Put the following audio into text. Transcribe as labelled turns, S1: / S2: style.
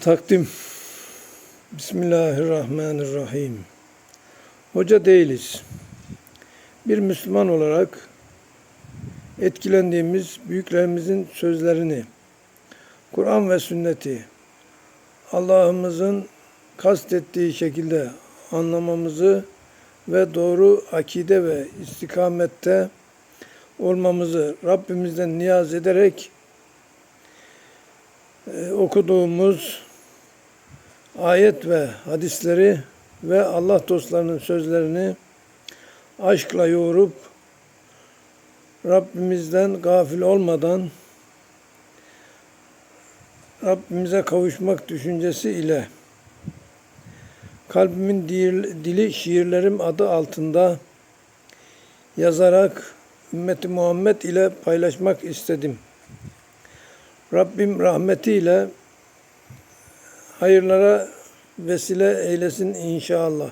S1: Takdim. Bismillahirrahmanirrahim. Hoca değiliz. Bir Müslüman olarak etkilendiğimiz büyüklerimizin sözlerini, Kur'an ve sünneti Allah'ımızın kastettiği şekilde anlamamızı ve doğru akide ve istikamette olmamızı Rabbimizden niyaz ederek e, okuduğumuz ayet ve hadisleri ve Allah dostlarının sözlerini aşkla yoğurup Rabbimizden gafil olmadan Rabbimize kavuşmak düşüncesi ile kalbimin dil- dili şiirlerim adı altında yazarak ümmeti Muhammed ile paylaşmak istedim. Rabbim rahmetiyle hayırlara vesile eylesin inşallah.